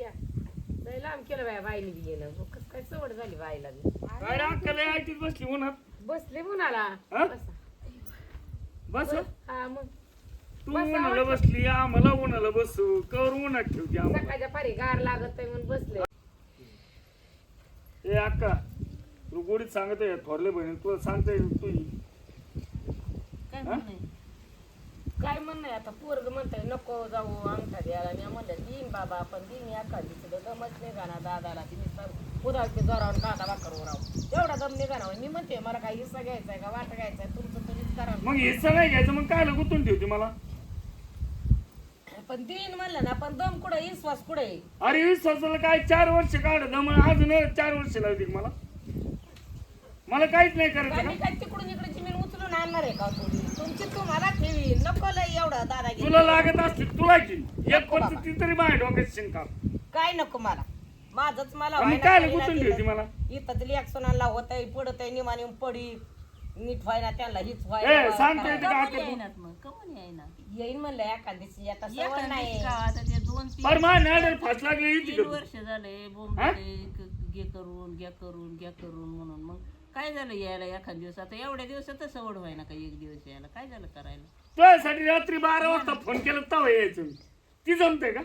या. लय लांब केलं बाया बाईने बी गेलं. मग कसं काय सवड झाली बाईला बी. काय अक्कल ऐटीत बसली उन्हात. बसले म्हणाला हा? बसा. बस हा? मग. तू बसा उन्हाला वाटलं. बसली आम्हाला उन्हाला बसू. कवर उन्हात ठेवते आम्हाला. सकाळच्या पारी गार लागत आहे म्हणून बसले. ए अक्का तू गोडीत सांगत आहे थोरले बहिणी तुला सांगता येईल तू काय? म्हणणं आहे? म्हणणं आहे? आता पोरग म्हणताय नको जाऊ अंगठा द्यायला. मी म्हणलं देईन बाबा आपण एका दिवशी दमच नाही जाणार दादाला. तिने उदाहरण जोरावर कांदा भाकर उराव एवढा दम जाणार मी म्हणते मला काही हिस्सा घ्यायचा आहे का? वाटा घ्यायचा आहे? तुमचं तुम्हीच करा. मग हिस्सा नाही घ्यायचं मग काय गुतून ठेवते मला? पण देईन म्हणलं ना पण दम कुठे? विश्वास कुठे अरे विश्वासाला काय चार वर्ष काढ मग अजून चार वर्ष लावते मला. मला काहीच नाही करायचं मी काय तिकडून इकडे जमीन उचलून आणणार आहे का थोडी? तुमची तुम्हाला ठेवी. नको लय एवढं दादागिरी. तुला लागत असली तुला की? एक वर्ष ती तरी माझ्या डोक्यात शिंका. काय नको मला? माझच मला मग व्हायला काय पाहिजे गुतून. ठेवते मला? इथं तरी ऍक्सोनाला होत आहे पडत आहे निमाने पडी. नीट व्हायना त्यांना हीच ए व्हायला सांगते करायला. का कमून आता येईनात मग कमून येईनात. येईन म्हणलं एका दिवशी आता सवय नाही. का आता ते दोन अरे तीन माझ्या नाड्याला फास लागली येते तीन का वर्ष झाले बोंबले घे करून घ्या करून घ्या करून म्हणून मग. काय झालं यायला एखाद दिवस? आता एवढ्या दिवसात सवड व्हायना का एक दिवस यायला. काय झालं करायला? तुझ्यासाठी रात्री बारा वाजता फोन केला तेव्हा यायचं. ती जमते का?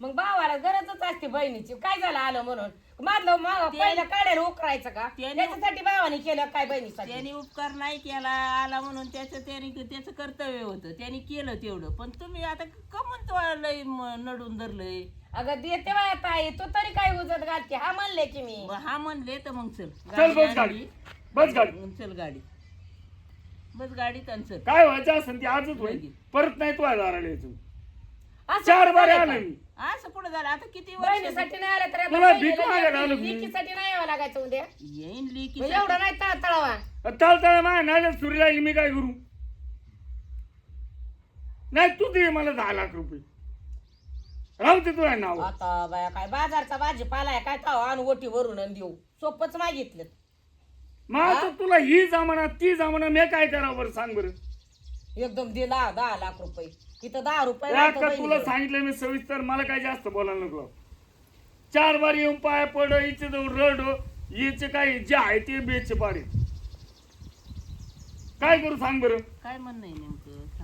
मग भावाला गरजच असते बहिणीची. काय झालं आलं म्हणून? मारलं मग पहिलं काढायला उकरायचं का? त्याने- त्याच्यासाठी भावाने केलं काय बहिणीसाठी? त्याने उपकार नाही केला आला म्हणून त्याचं त्याने त्याचं कर्तव्य होतं. त्याने केलं तेवढं. पण तुम्ही आता कमून तो लय म- नडून धरलंय. अगं देते बाय ताई तू तरी काय उजत घालते? हा म्हणले की मी. हा म्हणले तर मग चल. चल बस गाडी गाडी. बस गाडी. मग चल गाडी. बस गाडीत आणि चल. काय व्हायचं असेल ते आजच होईल. परत नाही तुझ्या दाराला यायचं असं चार बारे झालं आले का? मी. असं पुढे झालं? आता किती वर्ष बहिणीसाठी नाही आलं तर आता तुला बहिणीला भीक मागायला आलो लेकी- मी. लेकीसाठी नाही यावं लागायचं उद्या. येईन लिकी एवढं नाही तळ- तळावा चाल चाल माझ्या नाल्यात सुरी लागली मी काय करू? नाही तू दे मला दहा लाख रुपये. राहू दे तुझ्या नाव आता बाया काय बाजारचा भाजीपाला आहे काय ताव आणू ओटी वरून आणि देऊ. सोपच मागितलं. मग आता तुला ही जमाना ती जमाना मी काय करावं बरं सांग बरं. एकदम दिला दहा लाख रुपये. इथं दहा रुपये या बहिणीकडे. तुला सांगितलं मी सविस्तर मला काय जास्त बोलायला नको. चार बार येऊन पाय पड इथे जाऊन रड हिचे काय जे आहे ते बेचे पाडे काय करू सांग बरं? काय म्हणणं आहे नेमकं?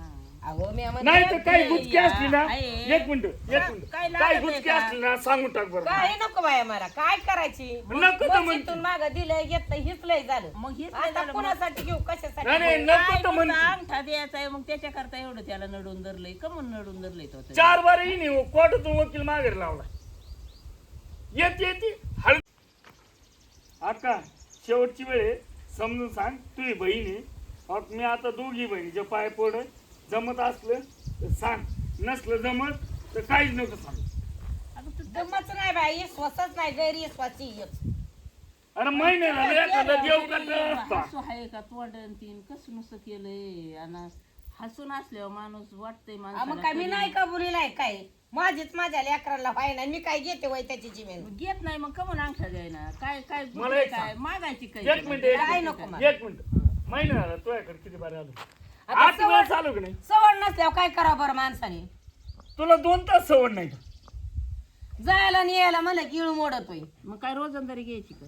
अहो मी म्हणते, नाही तर काही गुटकी असली ना. एक मिनिट एक मिनिट काय लागत काय आहे गुटकी का? असली ना सांगून टाक बरं काय नको बाया मला काय करायची नको तर म्हणते. बक्षीतून माग दिलंय घेतलं हिच लय झालं मग हेच नाही आता झालं मग. कुणासाठी घेऊ नाही कशासाठी नाही घेऊ? नको तर म्हणते अंगठा द्यायचा आहे मग त्याच्या करता एवढं त्याला नडून धरलंय कमून नडून धरलंय तो आता? चार बार येईन कोर्टातून वकील मागे लावला येत येते हळ अक्का शेवटची वेळ आहे समजून सांग तुझी बहीण आहे मग मी आता दोघी बहिणीच्या पाय पड जमत असलं तर सांग. नसलं जमत तर काहीच नको सांग अगं तू जमच नाही बाई स्वतःच नाही गैर स्वची अरे महिने झाले एखादा देव करता असता. हसू आहे का तोंड तीन? कसं नुसतं केलंय? आणि हसून असल्यावर माणूस वाटतंय मग काय मी तरी. नाही कबुली नाही काय? माझीच माझ्या लेकराला व्हाय मी काय घेते वय त्याची जमीन घेत नाही मग कमून अंगठा द्यायना काय काय मला एक काय सांग. मागायची काय एक मिनिट एक काय मिनिट, नको मला. एक मिनिट. महिने झाला तुझ्याकडे किती बारे आलो. आता आठ वेळा सवड चालू की नाही? सवड नसल्यावर काय करावं बरं माणसाने? तुला दोन तास सवड नाही का? जायला आणि यायला म्हणलं की इळू मोडतोय मग काय रोजंदारी घ्यायची का?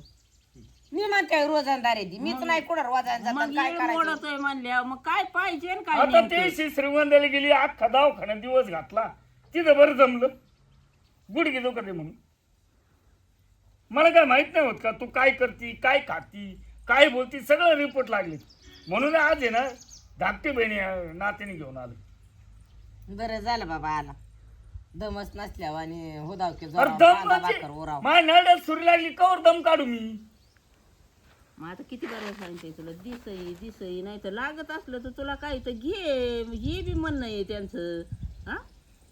मी म्हणते रोजंदारी दी मीच नाही कुठं मग काय करायचं? मोडतोय म्हणल्यावर मग काय पाहिजे आणि काय आता? ते श्रीगोंद्याला गेली अख्खा दवाखान्यात दिवस घातला. तिथं बरं जमलं. गुडघे दुखते म्हणून. मला काय माहीत नाही होत का तू काय करती काय खाती काय बोलती सगळं रिपोर्ट लागले. म्हणून आज आहे ना धाकटी बहिणी नातीने घेऊन आलो. बरं झालं बाबा आला. दमच नसल्यावर आणि हुदाव की अरे जोरावर दम कांदा म्हणजे भाकर ओराव माझ्या नरड्यात सुरी लागली कवर दम काढू मी. मग आता किती बरं सांगते तुला दिसई दिसई नाही तर लागत असलं तर तुला काय तर घे हे बी म्हणणं आहे त्यांचं हा?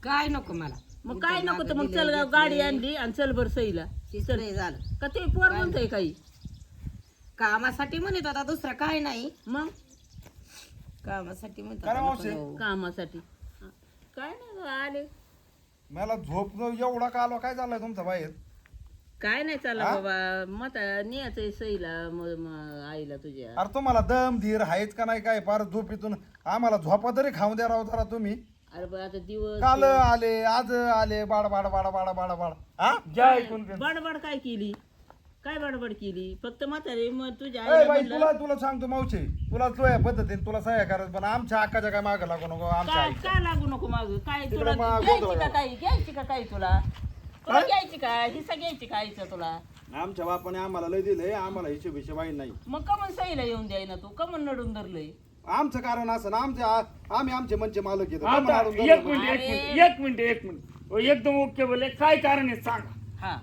काय नको मला. मग काय नको तर मग चल गाडी आणली आणि चल बर सईला. चल. झालं. का ते पोर म्हणतंय काही? कामासाठी म्हणत होता दुसरं काय नाही. मग? कामासाठी मावशी. कामासाठी. हा. काय नाही आले. मला झोप जो एवढा कालवा काय झालाय तुमचा बाहेर? काय नाही चालला हा? बाबा. मत न्यायचंय सईला म- म- आईला तुझ्या. अरे तुम्हाला दम धीर आहेच का नाही काय? फार झोपेतून आम्हाला झोपा तरी खाऊन द्या राव जरा तुम्ही. अरे बा आता दिवस काल आले आज आले बाड बाड बाड बाड बाड बाड. हा? ज्या ऐकून ते. बडबड काय केली? काय बडबड केली? फक्त म्हातारे मग तुझ्या ए आईला बाई म्हणलं, तुला तुला सांगतो मावशी तुला तुझ्या पद्धतीने तुला सह्या करायचं पण आमच्या अक्काच्या काय मागं लागू नको आमच्या काय आईच्या काय लागू नको माग? काय तिकडे तुला मागं घ्यायची का. काही? घ्यायची का काही तुला? तुला काय? घ्यायची का? हिस्सा घ्यायची का आईचं तुला? आमच्या बापाने आम्हाला लय दिलंय आम्हाला हिशोब हिशोब आहे नाही. मग कमन सईला येऊन द्याय ना तू? कमन नडून धरलंय. आमचं कारण असं ना आमच्या आम्ही आमचे मनचे मालक येतो आता एक मिनिट एक मिनिट एक मिनिट एक मिनिट. ओ, एकदम ओके बोले काय कारण आहे सांग. हा.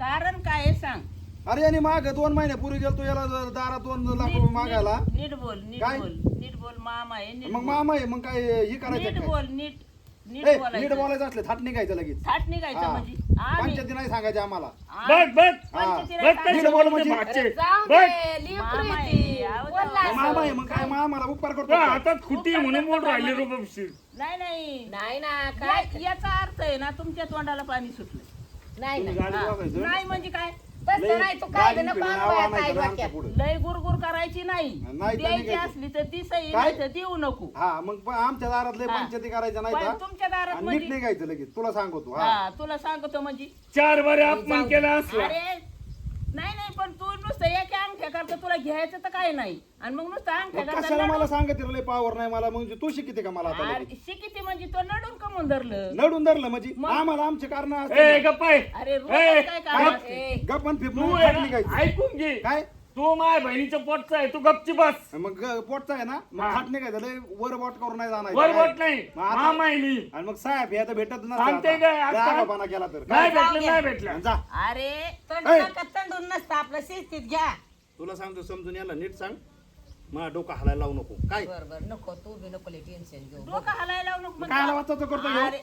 कारण काय आहे सांग. अरे यांनी माग दोन महिन्यापूर्वी गेलतो याला दारा दोन लाख रुपये मागायला नीट- नीट बोल नीट काय? बोल नीट बोल मामा आहे नीट मग बोल. मामा आहे मग काय हे करायचं नीट काय बोल नीट नीट ए, नीट बोलायचं बोलायचं असले थाट निघायचं लगेच थाट निघायचं. म्हणजे आम्ही पंचायती नाही सांगायचे आम्हाला बघ बघ पंचायतीला बघ. कसे बोल म्हणजे- भाचे जाऊ बघ दे, लेकरू मामा आहे आहे, ती. आहो बोलला जाऊ. असं. मामा आहे मग काय मामाला उपकार करतो? हातात खुटी म्हणून बोल राहिली रुपये नाही नाही नाही ना काय या- याचा अर्थ आहे ना तुमच्या तोंडाला पाणी सुटलं नाही नाही गाडी हा. बघायचं. नाही म्हणजे काय तसं लय नाही तू काय ताई डोक्यात. गुरगुर करायची नाही द्यायची. असली तर ती सही काय? नाही तर देऊ नको हा मग प- आमच्या दारात लय हा. पंचायती करायच्या नाही पण का तुमच्या दारात आणि नीट म्हणजे निघायचं लगेच तुला सांगतो हा हा तुला सांगतो म्हणजे चार बारे अपमान केला असला अरे पण तू नुसतं एका अंगठ्या करता तुला घ्यायचं तर काय नाही. आणि मग नुसतं अंगठ्या मग कशाला मला नडून- सांगत लय पावर नाही मला. म्हणजे तू शिकिते का मला आता लगेच? शिकिती म्हणजे तो नडून कमून धरलं. नडून धरलं म्हणजे? मग? आम्हाला आमचे कारण ए गप्पाय अरे रोज ए, काय काम गप. असते? गप्पन फिप तू आहे ना, निघायचं ऐकून घे. काय? तू माझ्या बहिणीच्या पोटचा आहे तू गपची बस. मग पोटचा आहे ना? मग हा. खाट निघायचं लय वर बोट करून नाही जाणार. वर बोट नाही. मग आता- मामा आहे मी आणि मग साहेब हे तर भेटत सांगते काय, आता- केला तर. नाही काय? भेटलं नाही भेटलं. जा. अरे तंडू. नका, तंडून नसतं आपलं शिस्तीत घ्या. तुला सांगतो समजून याला नीट सांग. मला डोकं हलायला लावू नको. काय? बर बर नको तू बी नको टेन्शन घेऊ. डोकं हलायला लावू नको काय म्हणतो. वाचायचं करतो ह्यो? अरे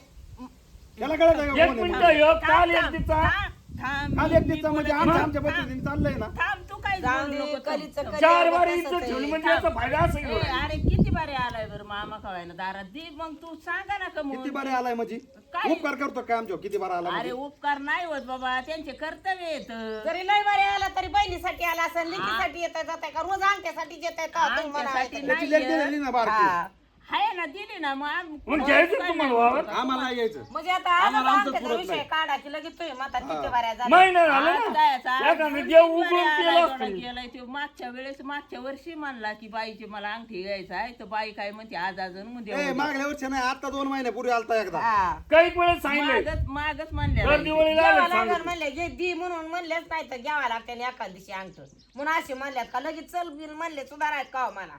याला कळत आहे का एक कोण आहे मिनिट? ह्यो काल थांब, एक तिचा थांब, थांब, काल मी- एक मी दिवसा म्हणजे बोलत- आमच्या थांब, आमच्या पद्धतीने चाललंय ना? थांब तू काय जाऊ बोलू दे, नको थांब. कलीचं कली चार आता बार तसंच इज्जत आहे. ठेवली म्हणजे याचा फायदा असं ए, घेऊन अरे किती बारे आलाय बरं मामा कवायना दारात? दे मग तू सांगा ना किती कमून बारे आलाय म्हणजे? काय? उपकार करतो काय आमच्या किती बारा आला अरे म्हणजे? उपकार नाही होत बाबा त्यांचे कर्तव्य येत जरी लय बरे आला तरी बहिणीसाठी आला असं लिखीसाठी येत जात का? रोज अंगठ्यासाठी येत आहे का तुम्ही. त्याची नाही दिलेली ना बारकी. हा. हाय ना दिली ना मग आम- मग घ्यायचं तुम्हाला वावर? आम्हाला यायचं म्हणजे आता आज आम्हाला आमचं अंगठ्याचा पुरत विषय नाही. काढा की लगेच तुम्ही म्हणतात किती बऱ्या झाल्या महिना झाला आज ना जायचं, आज एखादं दोन देव तीन उघडून बारे केलं आलाय, असतं थोडा गेलाय तो मागच्या वेळेस मागच्या वर्षी म्हणला की बाईची मला अंगठी घ्यायचा आहे तर बाई काय म्हणते आज अजून उद्या ए उद्या. मागल्या वर्षी नाही आता दोन महिन्यापूर्वी आलता एकदा हा. काही वेळेस सांगितलंय मागच मागच म्हणल्या दर दिवाळीला आलं घ्यावं सांगितलं. लागल म्हणले जे दी म्हणून म्हणलेच नाही तर घ्यावा लागते एका दिवशी अंगठ म्हणून असे म्हणल्यात का लगेच चल बिल म्हणले सुधारायत का हो मला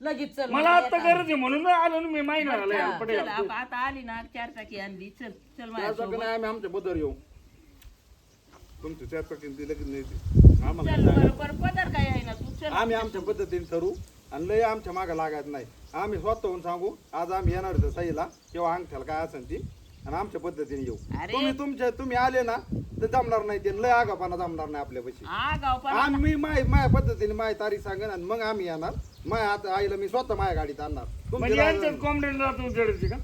लगेच चल मला आता. गरज आहे म्हणून आलो ना मी महिना झाला यार, पटेल चल, आप- आता आली ना चार चाकी आणली. चल चल माझ्यासोबत. आम्ही आमच्या बदर येऊ. तुमच्या चार पकडून दिलं की नाही आम्हाला चल नाही सांगायचं. बरोबर पदर काय आहे ना तू चल. आम्ही आमच्या पद्धतीने ठरू आणि लय आमच्या मागे लागायचं नाही. आम्ही स्वतःहून सांगू आज आम्ही येणार होतो सईला किंवा अंगठ्याला काय असेल ती आणि आमच्या पद्धतीने येऊ. अरे. तुम्ही तुमच्या तुम्ही आले ना तर जमणार नाही ते लय आगापाना जमणार नाही आपल्यापाशी. हा गाव पण आम्ही माय माझ्या पद्धतीने माझी तारीख सांगेन आणि मग आम्ही येणार. माय आता आईला मी स्वतः माझ्या गाडीत आणणार तुमची म्हणजे यांच्यात कॉम्प्लेंट का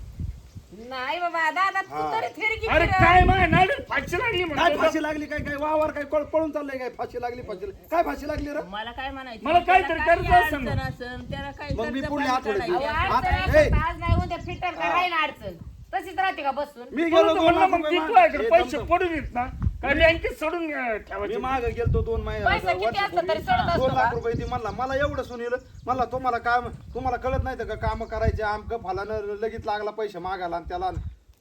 नाही बाबा दादा तू हा. तरी फिरकी अरे फिरव. काय माय नाही फाशी लागली काय म्हणजे फाशी लागली काय काय वावर काय पळ- पळून चाललंय काय फाशी लागली फाशी लागली. काय फाशी लागली रे मला काय म्हणायचं मला काहीतरी त्याला काही कर्ज असेल ना. अडचण असेल, त्याला काही मग मी कर्ज पुढल्या पाणी आठवड्यात अहो, येऊ. काढायचं. अडचण आता- असेल ए. तर आज नाही उद्या फिटर का राहील अडचण तशीच राहते का बसून मी गेलो परंतु दोन म्हणलं लाख मग रुपये ती माग- तुझ्याकडे हे पैसे. पडून येत ना काय बँकेत सोडून अं, मी ठेवायचे माग गेलतो दोन पैसे महिने किती असतं तरी सोडत असतो दोन लाख का? रुपये ती म्हणला. मला एवढं सुनील मला तुम्हाला काम तुम्हाला कळत नाही का काम करायचे आमक फलानं लगेच लागला पैसे मागायला आणि त्याला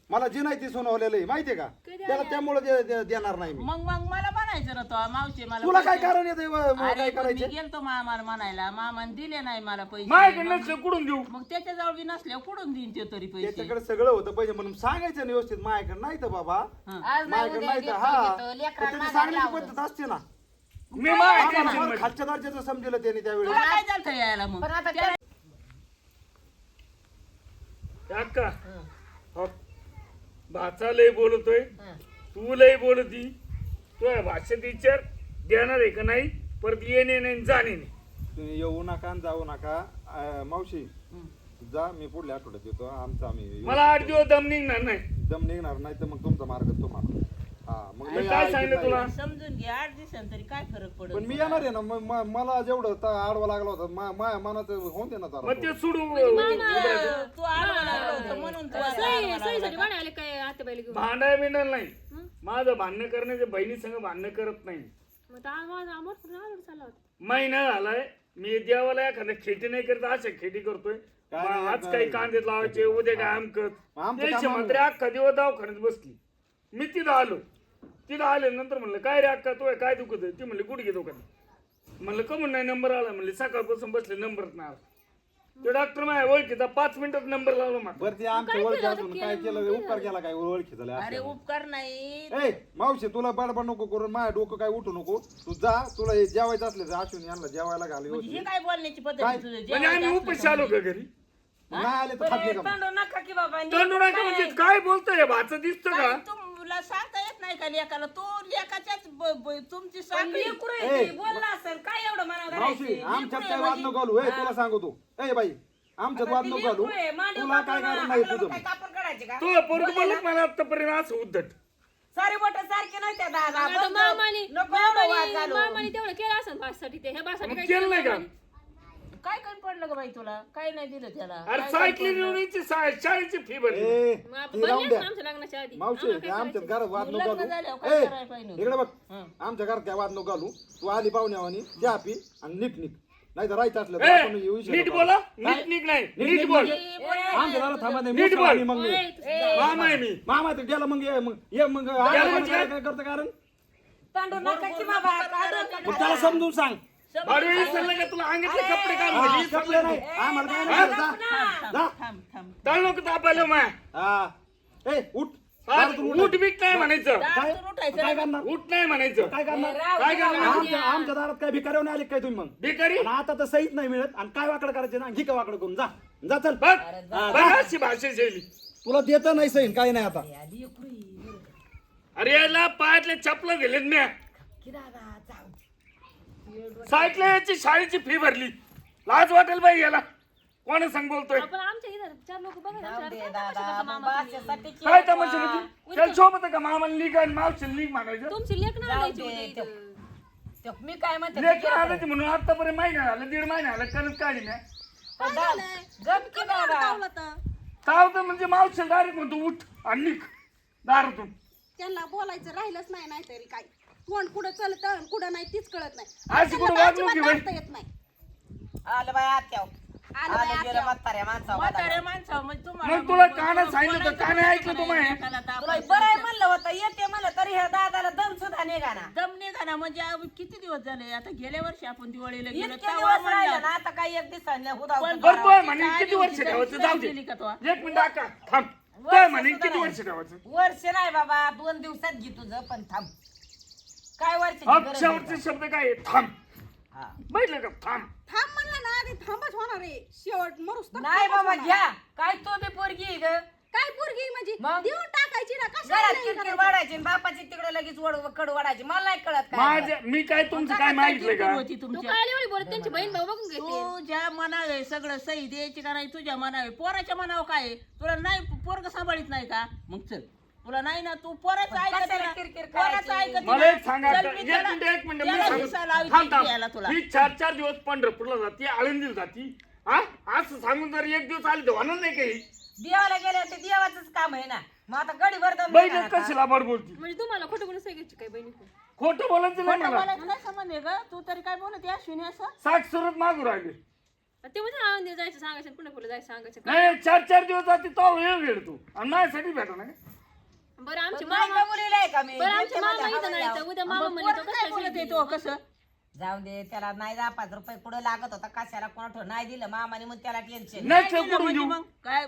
मला जी नाही ती सुनावलेलं आहे माहितीये का? त्याला त्यामुळे दे- दे- देणार नाही मी. मग मग मला म्हणायचं ना तो मावशी मला तुला काय पैसे- कारण येते काय अरे पण मी करायचे? गेलतो मामाला म्हणायला. मामाने दिले नाही मला पैसे. माझ्याकडे मग- नसलं कुठून देऊ? मग त्याच्याजवळ बी नसल्यावर कुठून देईन ते तरी पैसे? त्याच्याकडे सगळं होतं पाहिजे म्हणून सांगायचं ना व्यवस्थित माझ्याकडे नाही तर बाबा. हं. आज नाही माझ्याकडे उद्या नाही तर हा. घेतो. पण लेकरांना त्याची नादाला सांगण्याची लावलं. पद्धत असते ना. मी माझ्या आम्हाला tension फारमध्ये. खालच्या दर्जाचं समजलं त्याने त्यावेळी तुला काय झालं यायला मग? पण आता त्या- अक्का. भाचा लय बोलतोय हं. तू लय बोलती. तुझ्या भाषेत विचार देणार आहे का नाही परत येणे नाही जाणे नाही. तुम्ही येऊ नका आणि जाऊ नका. अं, मावशी. जा मी पुढल्या आठवड्यात येतो. आमचा आम्ही मला आठ दिवस दम निघणार नाही. दम निघणार नाही तर मग तुमचा मार्ग तुम्हाला. हा मग मी काय सांगितलं. तुला? समजून घे आठ दिवसांनी तरी काय फरक पडत पण मी येणार आहे ना म- मला जेवढं त- आडवा लागला होता मा- माझ्या मनात होऊन दे ना जरा मग ते. सोडू तू आडवा लागला होता म्हणून तू आता आडवा लागला सहीसाठी का? म्हणाले काय आत्याबाईला घेऊन? भांडाय नाही. माझं भांडणं करण्याचे बहिणी संग भांडणं करत नाही. मग तर आज माझा अमर पूर्ण आवड चालला होता. महिना झालाय मी देवाला एखाद्या खेती नाही करत अशा खेती करतोय. काय मग नाही, आज काय काही. कांदे लावायचे उद्या काय आमकत आमचं त्याची काम मात्र अख्खा दिवस दवाखान्यात बसली. मी तिथं आलो. तिथं आले नंतर म्हणलं काय रे अक्का तू काय दुखत आहे? ती म्हणली गुडघे दुखत म्हणलं कमून नाही नंबर आला. म्हणले सकाळपासून बसले नंबरच नाही आला. ते डॉक्टर माझ्या ओळखीचा पाच मिनिटात नंबर लावला मला. बरं ते आमच्या ओळखी असून काय केलं? उपकार केला काय? ओळखी झाले अरे उपकार नाही. ए मावशी तुला बडबड नको करून माझ्या डोकं काय उठू नको. तू जा तुला हे जेवायचं असलं तर अश्विनी यांना जेवायला घाल म्हणजे व्यवस्थित. ही काय बोलण्याची पद्धत काय? आहे तुझं? म्हणजे आम्ही उपाशी आलो का घरी? नाही आले तर खात नाही का मग? तांदूळ नका की बाबा तांदूळ नका म्हणजे काय बोलतोय भाचं दिसतं का? तुला सांगता येत नाही का लेकाला? तू लेकाच्याच ब- ब- तुमची साखळी. ए, बोलला असेल काय एवढं मनावर मावशी धरायचं? आमच्यात लेकरू काय आहे वाद म्हणजे- नको घालू. ए तुला सांगू तू ए बाई आमच्यात वाद ती नको घालू. लेकरू आहे, मांडीवर तुला काय कापून कारण नाही आपल्याला तुझं? काय कापून काढायचे का? तो पोरग बोलत मला आतापर्यंत असं उद्धट. सारी बोट सारखी नाही त्या दादा. आता बस मामाने नको एवढं वाद मामाने घालू. मामाने तेवढं केलं असं भाषेसाठी ते ह्या भाषेसाठी मग काय केलं नाही का? मामाने? काय कमी पडलं का बाई तुला काय नाही दिलं त्याला अरे काय सायकली कमी पडलं? नेऊनची शाळेची फी भरली ए मग ती राहून द्या आमच्या लग्नाच्या आधी मावशी आम्हाला काय करायचं? घरात वाद नको लग्न झाल्यावर घालू काय ए करायला पाहिजे होतं? इकडे बघ हं. आमच्या घरात काय वाद नको घालू तू आली पाहुण्यावानी चहा पी आणि नीट नीट नाही तर राहायचं असलं तर ए, आपण येऊ शकतो. नीट बोला? नीट नीट नाही नीट बोल म्हणजे? आमच्या घरात थांबा नाही नीट मोठं बोल. आणि मग मी. ए, मामा आहे मी मामा तर गेला मग ये मग ये मग आला म्हणजे काय करतं कारण तांदूळ नका की बाबा तांदूळ नका. मग त्याला समजून सांग भाडवे विसरलं का तुला अंगातले कपडे काढून हा, घे, कपडे नाही. आम्हाला काय नाही जा. थांब जा. थांब थांब चाल नको तापायला माय. हा. ए उठ. आज दारातून उठ उठ. बीट नाही म्हणायचं? काय? दारातून उठायचं काय करणार? उठ नाही म्हणायचं. काय करणार? राव काय. करणार? आमच्या आमच्या दारात काय भिकाऱ्यावर नाही आले काय तुम्ही मग? बेकारी आणि आता तर सहीच नाही मिळत. आणि काय वाकडं करायचं ना? घे का वाकडं करून? जा. जा चल. बघ बघ अशी भाषा शैली. तुला देत नाही सही काय नाही आता. अरे याला पायातले चपला दिलेत म्या. की दादा. जाऊ सायकलीची शाळेची फी भरली. लाज वाटेल बाई याला. कोण सांग बोलतोय? आपण आमच्या इथं चार लोक बघा ना, जाऊ चार दे काय दादा तमाशा करता मामा तुम्ही? काय तमाशा? म्हणजे? त्याला का? मामाला निघ आणि मावशीला निघ म्हणायचं. तुमची लेख ना जाऊ आणायची दे, उद्या ते- इथं. ते मी काय म्हणते ते लेकर केलं. आणायची म्हणून आतापर्यंत महिना झाला दीड महिना झाला करत काढी गप की ताव तर म्हणजे मावशीला डायरेक्ट म्हणतो उठ आणि निघ दारातून. त्यांना बोलायचं राहिलंच नाही नाहीतरी काय कोण कुठं चलत कुठं नाही तीच कळत नाही. कुठं वागणूक अजिबात येत नाही. आलं बाय आत्याव आलं बाई आलं गेलं आत्याव. म्हाताऱ्या माणसावर म्हाताऱ्या माणसावर म्हणजे तुम्हाला मग तुला सांगितलं होतं, बोलायचं कानं नाही ऐकलं तू तुला. बरं आहे म्हणलं होतं येते म्हणलं तरी ह्या दादाला दम सुद्धा निघा ना दम निघाला म्हणजे किती दिवस झाले? आता गेल्या वर्षी आपण दिवाळीला गेलो इतके तेव्हा दिवस राहिले म्हणला. ना आता काही एक दिवसांनी हुदा पण बरं तो म्हणे काय किती वर्ष तरी ठेवायचं? सुद्धा जाऊ दे. गेली का तो? एक मिनिट थांब. तो म्हणे किती नाही. वर्ष ठेवायचं? वर्ष नाही बाबा दोन दिवसात घे तुझं पण थांब. काय गरज आहे अक्षरचे शब्द काय आहे? थांब. का? हा. बैठलं का? थांब. थांब म्हणलं ना आधी थांबच होणार आहे. शेवट मरूस तर नाही थांबच बाबा होणार. घ्या. काय तो बी पोरगी आहे ग. काय पोरगी म्हणजे? मग? देऊन टाकायची ना कशाला घरात नाही किरकिर करायचं? वाढायची आणि बापाची तिकडे लगेच वड कडू वाढायची. मला नाही कळत काय माझ्या मी काय तुमचं काय मागितलं का? होती तू तुमच्या काय एवढी बोलत त्यांची बहीण भाऊ बघून घेते तुझ्या मनावे सगळं सही द्यायची का नाही तुझ्या मनावे पोराच्या मनावर काय आहे? तुला नाही पोरग सांभाळीत नाही का? मग चल. तुला नाही ना तू पोराचं ऐकत कशाला ना. किरकिर पोराचं करायची? ऐकत मला ना. एक सांगा चल, आता, मी एक त्याला- मिनिट एक मिनिट मी त्याला हिस्सा सांगतो लावते थांब द्यायला थांब तुला. ही चार चार दिवस पंढरपूरला जाते आळंदीला जाती. हा? असं सांगून जर एक दिवस आले तर होणार नाही काही. देवाला गेल्या ते देवाचंच काम आहे ना. मग आता गडी बैठक निघाला का? कशी लाबड बोलती? म्हणजे तुम्हाला खोटं बोलून सांगायची काय बहिणी? खोटं बोलायचं नाही मला. काय संबंध आहे ग. तू तरी काय बोलत आहे अश्विनी असं? साठ सुरत मागू राहिले. ते म्हणजे आनंदी जायचं सांगायचं पुन्हा पुढे जायचं सांगायचं काय? नाही चार चार दिवस जाते तो वेळ वेळ तू. आणि माझ्यासाठी भेटा ना बरं आमचे नाही मामा का मुलीला आहे का मी? बरं आमचे देते मामा इथं नाही तर उद्या मामा मग पोरगं काय कसं बोलत येतो कसं? जाऊ दे त्याला नाही दहा पाच रुपये पुढे लागत होता कशाला कोण नाही दिलं मामाने मग त्याला टेन्शन नाही करून म्हणजे देऊ? मग काय?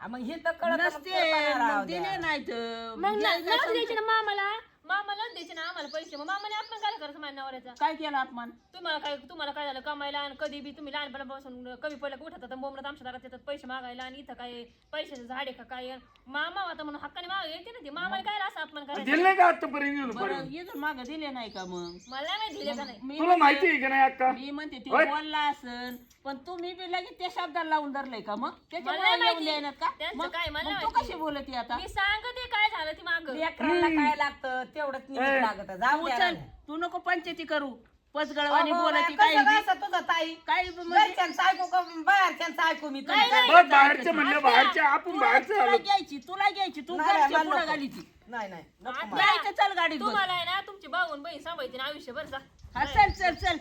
मग हे तर कळत नसते मग दिले नाहीत मग द्यायचं नव्हते असं- द्यायचे ना मामाला. मामाला द्यायचे ना आम्हाला पैसे. मग मामाने आपण काय करायचं माझ्या नवऱ्याचा? काय केलं अपमान? तुम्हाला काय तुम्हाला काय झालं? कमायला आणि कधी बी तुम्ही लहानपणापासून कमी पडलं की उठत बोमला आमच्या दारात येतात पैसे मागायला आणि इथं काय पैशाचं झाड आहे का काय? मामा आता म्हणून हक्काने मागा येते ना ते. मामाला काय असं अपमान करायचं? दिले नाही का आतापर्यंत येऊन बरं इथून माग दिले नाही का मग? मला नाही माहिती दिले का नाही? मी तुला माहिती आहे का नाही अक्का मी म्हणते ते होय. बोलला असन पण तुम्ही बी लगेच त्या शब्दाला लावून धरलंय का मग? मला त्याच्यामुळे नाही येऊन माहिती. द्यायनात का? त्यांचं मग काय, मला मग तू माहिती. कशी बोलती आता? मी सांगते काय झालं ती माग. लेकराला काय लागतं? तेवढंच. निमित्त लागत. जाऊ द्या चल. तू नको पंचायती करू. पचगळवानी बोलती बाया, काय कसं तुझं ताई. काय बी म्हणजे घरच्यांचं ऐकू का बाहेरच्यांचं ऐकू मी तुमचं? बस बाहेरचे म्हणलं बाहेरचे आपण तुला बाहेरचे तुला आलो. घ्यायची तुला घ्यायची. तू नाही, मला पुढं नको. नाही नाही नको मला. जायचं चल बस. तुम्हाला आहे ना तुमची भाऊन बहीण सांभाळते ना आयुष्यभर जा. हा चल चल चल.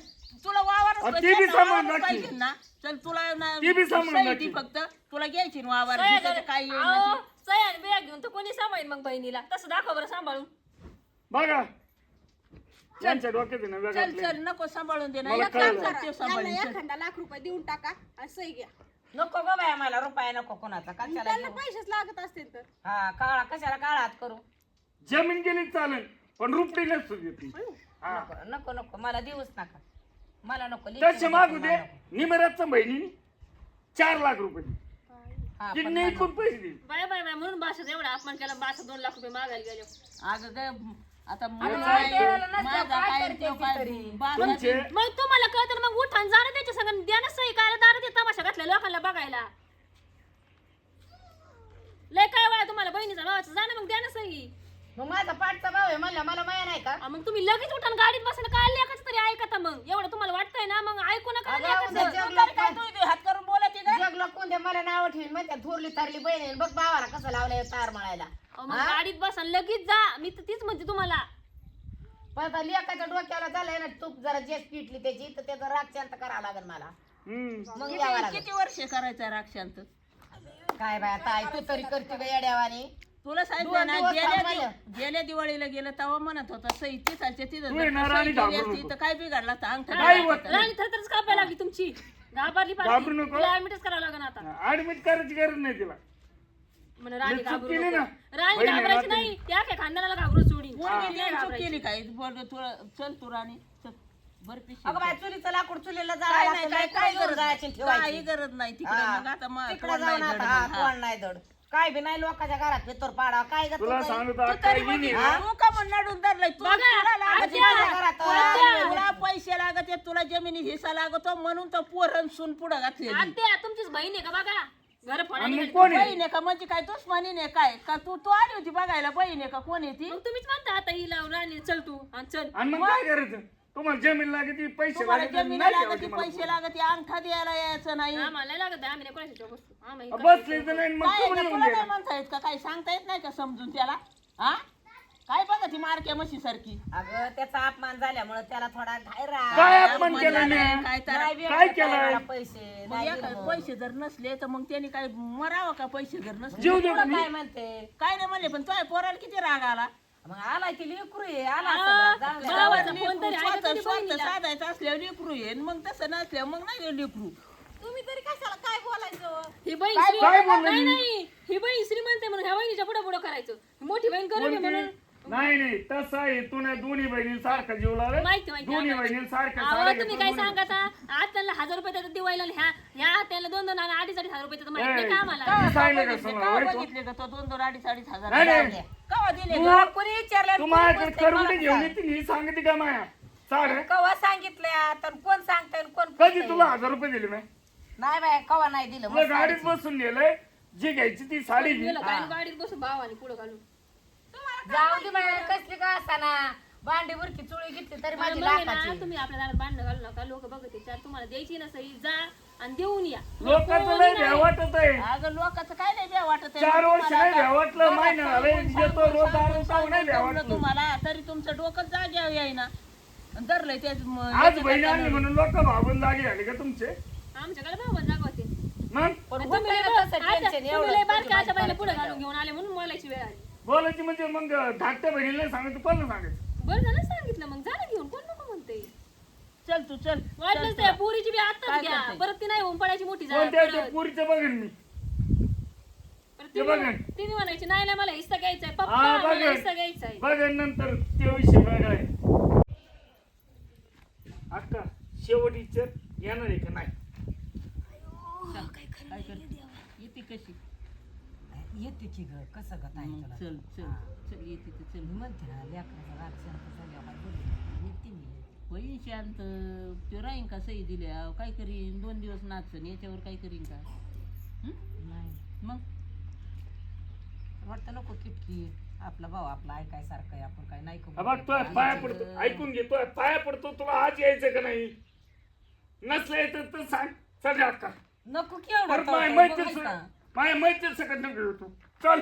तुला वावर अ, ती बी सांभाळून राखी. पाहिजे ना. चल तुला ना ती बी सही फक्त. तुला घ्यायची ना वावर सह्या त्याचं करा- काय येईल अहो, ना ते. सह्या आणि बिया घेऊन तर कोणी सांभाळेल मग बहिणीला? तसं दाखवा बरं सांभाळून. बघा. यांच्या डोक्यात आहे ना चल चल नको सांभाळून दे ना. मला एक कळलं. काम कर, ते यांना सांभाळून चल. एखादा लाख रुपये देऊन टाका आणि सही घ्या. नको ग बाया मला रुपया नको कोणाचा. कशाला त्यांना घेऊ? पैसेच लागत असतील तर. हा काळा कशाला काळात करू? जमीन गेली चालेल पण रुपडी नसतो हा. नको नको नको. मला देऊच नका. मला नको तसे मागू दे. मला नको. बहिणीने चार लाख रुपये हा, पण मला पैसे दिले. बाय बाय बाय म्हणून भाषेत एवढा अपमान केला बासा दोन लाख रुपये मागायला गेलो. अगं ग आता माझा काय करायला नसतं, माझा काय काय करते तो ती काय तरी? बासा तुमचे मग तुम्हाला कळतं मग उठान जाणं त्याच्या संग द्या ना सही काय दारात येत तमाशा घातल्या लोकांना बघायला. लय काय वया तुम्हाला बहिणीचा भावाचं जाणं मग द्या ना सही. मग माझा पाठचा भाव आहे म्हणलं मला माया नाही का? आ, मग तुम्ही लगेच उठान गाडीत बसायला काय लेखाच तरी ऐकता मग? एवढं तुम्हाला वाटतंय ना मग ऐकू नका अगं, तू काय तू इथे हात करून बोलत आहे का? जग लोक द्या मला नाव ठेवीन म्हणते थोरली तारली बहीण आहे. बघ भावाला कसं लावलंय तार मळायला. अहो, मग गाडीत बसा आणि लगेच जा. मी तर तीच म्हणते तुम्हाला. पण आता लेकाच्या डोक्याला झालंय ना तूप जरा जेस पिटली त्याची तर त्याचा राग शांत करावा लागेल मला. मग यावं किती लागेल. किती वर्ष करायचा राक्षांत? काय बाय ताई तू तरी करते येड्यावानी. तुला सांगितलं दोन ना दिवस गेल्या थांबायला. दिव- गेल्या दिवाळीला गेलं तेव्हा म्हणत होता सई तिथालच्या तिथं तू जर येणार सही आणि केली घाबरू असती नको. तर काय बिघडला तर अंगठा काय बिघडला होत तर. राणी थरथरच कापायला लागली तुमची. घाबरली घाबरू नको. ऍडमिटच करावं लागेल आता. ऍडमिट करायची गरज नाही तिला. म्हणे राणी मी चूक घाबरू केली नको. ना. राणी बहिणी घाबरायची रात्री- नाही. त्या काय खानदानाला घाबरू सोडी मुलगी तिने चूक केली काय? बोल तुला चल तू राणी. चल. बर पिशवी अगं बाय चुलीचं लाकूड चुलीला काय जायला नाही लागतं, काय लय काय घेऊन गरज? जायची नाही. ठेवायची. काही गरज नाही. तिकडे हा. मग आता मग तिकडं कोण जाऊन नाही आता धड हा, मग, हा. कोण नाही दड काय बी नाही लोकांच्या घरात पाडा. काय ग तू तुला तरी? सांगतो तू अक्का तरी हिने ना तू का म्हणून नडून धरलंय? तू बघा, तुला लागत आत्या, माझ्या घरात तुला- तुला पैसे लागत तुला जमिनी हिस्सा लागतो म्हणून तो पोरण सून पुढे आत्या तुमचीच बहीण आहे का बघा? घर आणि फोडायला मग कोण आहे? बहीण आहे का? म्हणजे काय तूच म्हणीन आहे काय? का तू तू आली होती बघायला? बहीण आहे का? कोण आहे ती? मग तुम्हीच म्हणता आता हिला राणी चल तू आणि चल. आणि मग काय करायचं? तुम्हाला जमीन लागते पैसे तुम्हाला लागते जमिनी नाही लागत ठेवायची मला पैसे लागत अंगठा द्यायला यायचं नाही. आम्हाला नाही लागत आम्ही नाही कोणाच्या वस्तू आम्ही पुढं. बसले तर नाही मग काय आहे का? येऊन तुला नाही गेला म्हणता येत का? काय सांगता येत नाही का समजून त्याला? हा? काय बघा ती मारक्या म्हशी सारखी अगं त्याचा अपमान झाल्यामुळे त्याला थोडा धायरा काय अपमान केला काय नाही तर नाही काय केलंय? पैसे मग नाही दिलं. पैसे जर नसले तर मग त्यांनी काय मरावं का पैसे जर नसले जीव देऊ तुला मी काय म्हणते काय नाही म्हणले पण तुझ्या पोराला किती राग आला मग लेकरू आहे आला जाऊ दे. लेकरू आहे का स्वतः- कधी स्वतः बहिणीला? साधायचं असल्यावर लेकरू येईन मग तसं नसल्यावर मग नाही लेकरू तुम्ही तरी कशाला काय बोलायचं ही बहीण काय नाही मी? नाही ही बहीण श्रीमंत आहे म्हणून ह्या बहिणीच्या पुढे पुढे करायचं मोठी बहीण करू कोणती? म्हणून नाही नाही तसं आहे. तू नाही दोन्ही बहिणी सारखा जीव लावले. माहिती माहिती. दोन्ही. बहिणी अहो साड्या तुम्ही काय सांगता? आज त्यांना हजार रुपये देतात दिवाळीला आणि ह्या ह्या त्याला दोन दोन आणि अडीच अडीच हजार रुपये देतात माहीत नाही का आम्हाला? काय सांगितलं का बघितले का तो? बघितले का तो दोन दोन अडीच अडीच हजार नाही, नाही. लावले. कवा दिले तू- का? कोणी विचारलं? तू माझ्याकडे करून घेऊन ही सांगते का माया? साड कवा सांगितलं तर कोण सांगतंय आणि कोण कधी? तुला हजार रुपये दिले मी? नाही बाय कवा नाही दिलं? तुला गाडीत. बसून नेलंय जी घ्यायची ती साडी घे. गेलं? गाडीत बसून भावाने पुढे घालून. जाऊ दे बाय कसली का असाना? भांडी बुरकी चुळी घेतली तरी माझी आहे ना, लाखाची. तुम्ही आपल्या दारात भांडणं घालू नका लोक बघते चार तुम्हाला द्यायची ना सही जा आणि देऊन या. लोकांचं लय भ्या वाटत आहे अगं लोकांचं काय नाही भ्या वाटत आहे. चार वर्ष तुम्हाला नाही भ्या वाटलं महिना झालं सांगून- येतो रोज सांगून- दारू सांगून नाही भ्या जमलं वाटलं. तुम्हाला तरी तुमचं डोकं जाग्या येईना धरलंय ते म- आज याच्या बहिणी आणली. म्हणून लोक भाबून जागे झाले का तुमचे? आमच्याकडे भाऊ जागा होते मग? पण आणि होतंय तुम्ही ना तसं tension एवढं तुझी माहिती पुढे नाही. घालून घेऊन आले म्हणून बोलायची वेळ आली. बोलायची म्हणजे मग धाकट्या बहिणीला सांगायचं पहिलं सांगायचं? बरं झालं सांगितलं मग ना घेऊन कोण नको म्हणते चल तू चल. वाटलंच चल, त्या. पोरीची बी काय आत्ताच घ्या. करते? परत ती नाही मोठी त्या झाली पुरीचं बघेन मी. परत ते बघा. तिने तिने म्हणायची नाही नाही मला हिस्सा घ्यायचा आहे. पप्पा बघा. मला हिस्सा घ्यायचा आहे. बघेन नंतर ते विषय वेगळा आहे. अक्का शेवट इच्छा येणार आहे का नाही? काय करते? येते कशी? येते की ग? कसं ग ताई मग तुला? चल चल चल येते तर चल. मी म्हणते ना लेकराचा राग शांत झाल्यावर काय बोलू? येते मी. होईन शांत तो राहीन का सही दिल्या? काय करीन दोन दिवस नाचन याच्यावर काय करीन का? हं? नाही. मग? वाटतं नको किटकिट आपला भाऊ आपला ऐकायसारखं आहे आपण काय नाही हा बघ तो पाया पडतो ऐकून घेतो पाया पडतो तुला आज यायचं का नाही? नसलं येतं तर सांग चल अक्का नको परत बघ मैत्री ना. माझ्या मैत्री सकट नको येऊ तू चल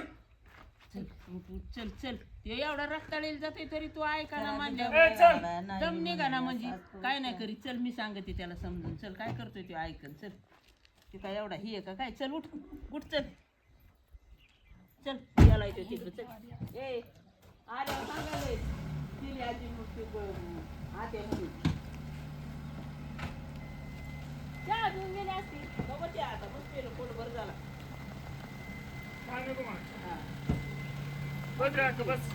चल चल चल. ते एवढा रक्ताळीला जाते तरी तू ऐका ना ए, माझ्या चल. दम निघा ना म्हणजे. काय नाही करीत. चल मी सांगते त्याला समजून. चल काय करतोय ते ऐकन. चल. ते काय एवढा ही आहे का? काय? चल उठ. उठ चल. चल याला येतो तिकडं चल. ए आल्या सांगायला तिने आजी मग ते ब- आत्या म्हणून चहा घेऊन गेले असते. बघ आता. बस पेलं पोट बरं झाला. तुम्हाला बस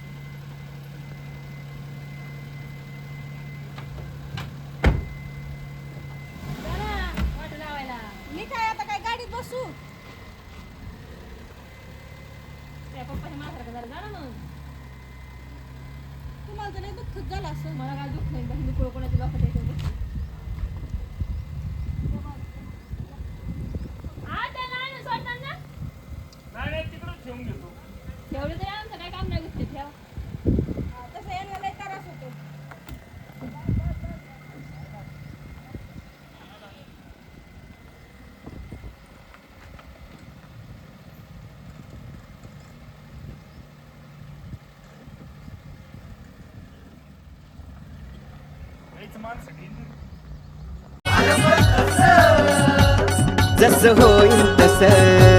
वाट लावायला मी काय आता काय गाडीत बसू त्या पप्पाच्या माथारा जरा जा मग तुम्हाला तर नाही दुःखच झालं असं. मला काय दुःख नाही बहिणी कोणाची लोक त्याच्यावर आता नाही ना सोडणार ना नाही नाही तिकडच ठेवून घेतो ठेवलं तरी आमचं काय काम नाही गोष्टी ठेव तसं यांना लय त्रास होतो यायचं माणसं घेईन जसं होईल तसं.